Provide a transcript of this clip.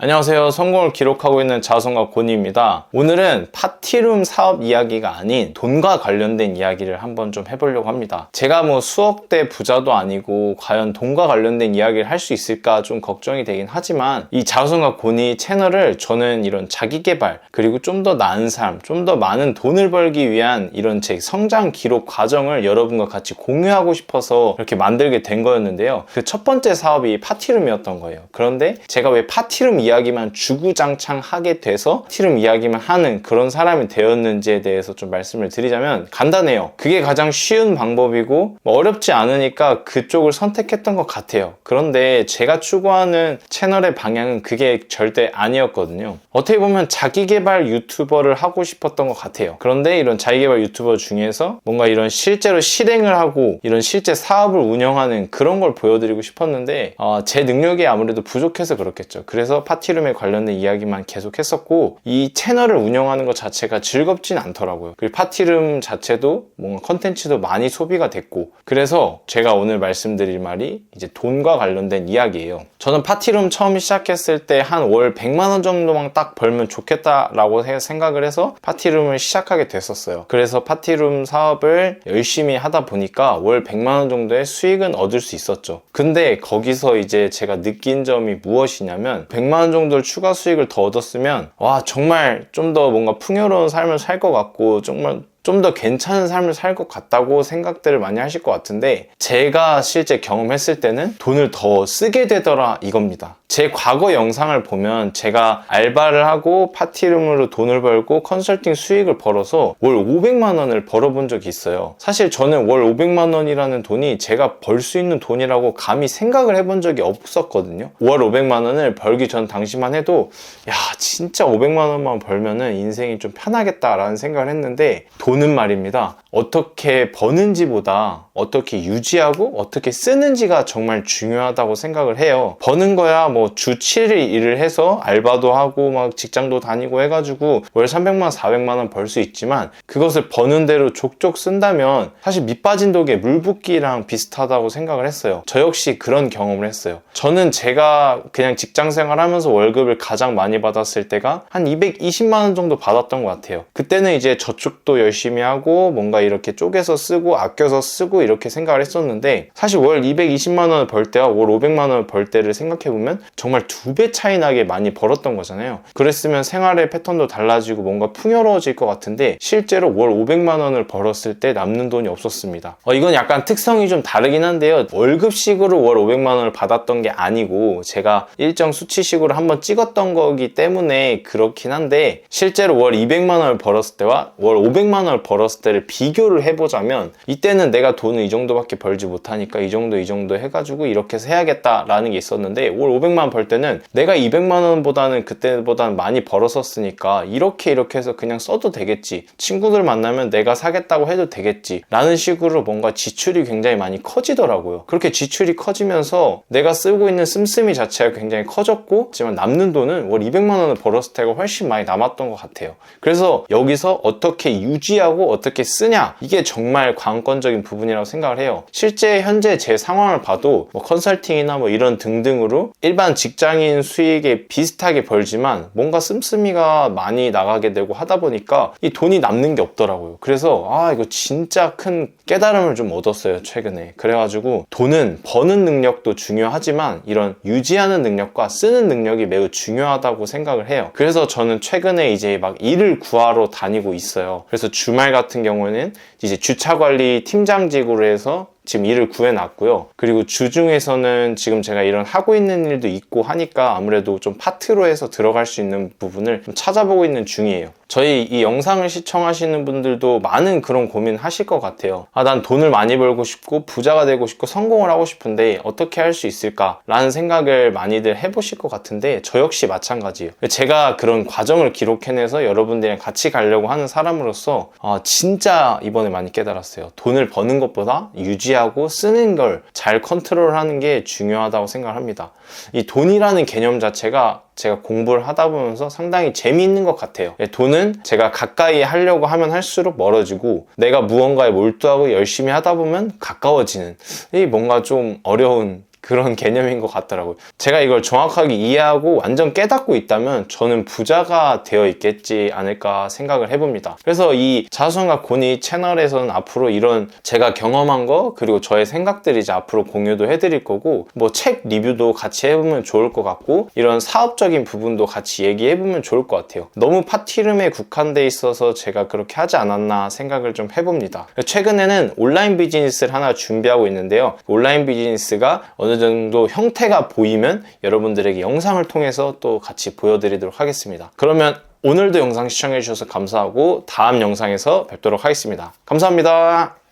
안녕하세요. 성공을 기록하고 있는 자성과 고니입니다. 오늘은 파티룸 사업 이야기가 아닌 돈과 관련된 이야기를 한번 좀 해보려고 합니다. 제가 뭐 수억대 부자도 아니고 과연 돈과 관련된 이야기를 할 수 있을까 좀 걱정이 되긴 하지만 이 자성과 고니 채널을 저는 이런 자기 개발 그리고 좀 더 나은 삶, 좀 더 많은 돈을 벌기 위한 이런 제 성장 기록 과정을 여러분과 같이 공유하고 싶어서 이렇게 만들게 된 거였는데요. 그 첫 번째 사업이 파티룸이었던 거예요. 그런데 제가 왜 파티룸 이야기만 주구장창 하게 돼서 파티룸 이야기만 하는 그런 사람이 되었는지에 대해서 좀 말씀을 드리자면 간단해요. 그게 가장 쉬운 방법이고 뭐 어렵지 않으니까 그쪽을 선택했던 것 같아요. 그런데 제가 추구하는 채널의 방향은 그게 절대 아니었거든요. 어떻게 보면 자기개발 유튜버를 하고 싶었던 것 같아요. 그런데 이런 자기개발 유튜버 중에서 뭔가 이런 실제로 실행을 하고 이런 실제 사업을 운영하는 그런 걸 보여드리고 싶었는데 어, 제 능력이 아무래도 부족해서 그렇겠죠. 그래서 파 티룸에 관련된 이야기만 계속 했었고 이 채널을 운영하는 것 자체가 즐겁진 않더라고요. 그리고 파티룸 자체도 뭔가 컨텐츠도 많이 소비가 됐고 그래서 제가 오늘 말씀드릴 말이 이제 돈과 관련된 이야기예요. 저는 파티룸 처음 시작했을 때 한 월 100만 원 정도만 딱 벌면 좋겠다라고 해- 생각을 해서 파티룸을 시작하게 됐었어요. 그래서 파티룸 사업을 열심히 하다 보니까 월 100만 원 정도의 수익은 얻을 수 있었죠. 근데 거기서 이제 제가 느낀 점이 무엇이냐면 100만 원 정도를 추가 수익을 더 얻었으면 와 정말 좀 더 뭔가 풍요로운 삶을 살 것 같고 정말 좀 더 괜찮은 삶을 살 것 같다고 생각들을 많이 하실 것 같은데 제가 실제 경험했을 때는 돈을 더 쓰게 되더라 이겁니다. 제 과거 영상을 보면 제가 알바를 하고 파티룸으로 돈을 벌고 컨설팅 수익을 벌어서 월 500만 원을 벌어본 적이 있어요. 사실 저는 월 500만 원이라는 돈이 제가 벌 수 있는 돈이라고 감히 생각을 해본 적이 없었거든요. 월 500만 원을 벌기 전 당시만 해도 야 진짜 500만 원만 벌면은 인생이 좀 편하겠다라는 생각을 했는데 돈은 말입니다. 어떻게 버는지보다 어떻게 유지하고 어떻게 쓰는지가 정말 중요하다고 생각을 해요. 버는 거야 뭐 주 7일 일을 해서 알바도 하고 막 직장도 다니고 해가지고 월 300만 400만 원 벌 수 있지만 그것을 버는 대로 족족 쓴다면 사실 밑 빠진 독에 물 붓기랑 비슷하다고 생각을 했어요. 저 역시 그런 경험을 했어요. 저는 제가 그냥 직장 생활하면서 월급을 가장 많이 받았을 때가 한 220만 원 정도 받았던 것 같아요. 그때는 이제 저축도 열심히 하고 뭔가 이렇게 쪼개서 쓰고 아껴서 쓰고 이렇게 생각을 했었는데 사실 월 220만 원을 벌 때와 월 500만 원을 벌 때를 생각해 보면 정말 두 배 차이 나게 많이 벌었던 거잖아요. 그랬으면 생활의 패턴도 달라지고 뭔가 풍요로워질 것 같은데 실제로 월 500만 원을 벌었을 때 남는 돈이 없었습니다. 어, 이건 약간 특성이 좀 다르긴 한데요. 월급식으로 월 500만 원을 받았던 게 아니고 제가 일정 수치식으로 한번 찍었던 거기 때문에 그렇긴 한데 실제로 월 200만 원을 벌었을 때와 월 500만 원을 벌었을 때를 비교를 해보자면 이때는 내가 돈 을이 정도밖에 벌지 못하니까 이 정도 이 정도 해가지고 이렇게 해서 해야겠다라는 게 있었는데 월 500만 원 벌 때는 내가 200만 원보다는 그때보다는 많이 벌었었으니까 이렇게 이렇게 해서 그냥 써도 되겠지. 친구들 만나면 내가 사겠다고 해도 되겠지 라는 식으로 뭔가 지출이 굉장히 많이 커지더라고요. 그렇게 지출이 커지면서 내가 쓰고 있는 씀씀이 자체가 굉장히 커졌고 하지만 남는 돈은 월 200만 원을 벌었을 때가 훨씬 많이 남았던 것 같아요. 그래서 여기서 어떻게 유지하고 어떻게 쓰냐? 이게 정말 관건적인 부분이라고 생각을 해요 실제 현재 제 상황을 봐도 뭐 컨설팅이나 뭐 이런 등등으로 일반 직장인 수익에 비슷하게 벌지만 뭔가 씀씀이가 많이 나가게 되고 하다 보니까 이 돈이 남는 게 없더라고요. 그래서 아 이거 진짜 큰 깨달음을 좀 얻었어요 최근에. 그래가지고 돈은 버는 능력도 중요하지만 이런 유지하는 능력과 쓰는 능력이 매우 중요하다고 생각을 해요. 그래서 저는 최근에 이제 막 일을 구하러 다니고 있어요. 그래서 주말 같은 경우에는 이제 주차 관리 팀장직 으로 해서 지금 일을 구해놨고요. 그리고 주중에서는 지금 제가 이런 하고 있는 일도 있고 하니까 아무래도 좀 파트로 해서 들어갈 수 있는 부분을 좀 찾아보고 있는 중이에요. 저희 이 영상을 시청하시는 분들도 많은 그런 고민 하실 것 같아요. 아, 난 돈을 많이 벌고 싶고 부자가 되고 싶고 성공을 하고 싶은데 어떻게 할 수 있을까? 라는 생각을 많이들 해보실 것 같은데 저 역시 마찬가지예요. 제가 그런 과정을 기록해내서 여러분들이랑 같이 가려고 하는 사람으로서 아, 진짜 이번에 많이 깨달았어요. 돈을 버는 것보다 유지하 고 쓰는 걸 잘 컨트롤하는 게 중요하다고 생각합니다. 이 돈이라는 개념 자체가 제가 공부를 하다 보면서 상당히 재미있는 것 같아요. 예, 돈은 제가 가까이 하려고 하면 할수록 멀어지고 내가 무언가에 몰두하고 열심히 하다 보면 가까워지는 이 뭔가 좀 어려운 그런 개념인 것 같더라고요. 제가 이걸 정확하게 이해하고 완전 깨닫고 있다면 저는 부자가 되어 있겠지 않을까 생각을 해봅니다. 그래서 이 자수성가 권위 채널에서는 앞으로 이런 제가 경험한 거 그리고 저의 생각들이 이제 앞으로 공유도 해드릴 거고 뭐 책 리뷰도 같이 해보면 좋을 것 같고 이런 사업적인 부분도 같이 얘기해보면 좋을 것 같아요. 너무 파티룸에 국한돼 있어서 제가 그렇게 하지 않았나 생각을 좀 해봅니다. 최근에는 온라인 비즈니스를 하나 준비하고 있는데요. 온라인 비즈니스가 정도 형태가 보이면 여러분들에게 영상을 통해서 또 같이 보여드리도록 하겠습니다. 그러면 오늘도 영상 시청해주셔서 감사하고 다음 영상에서 뵙도록 하겠습니다. 감사합니다.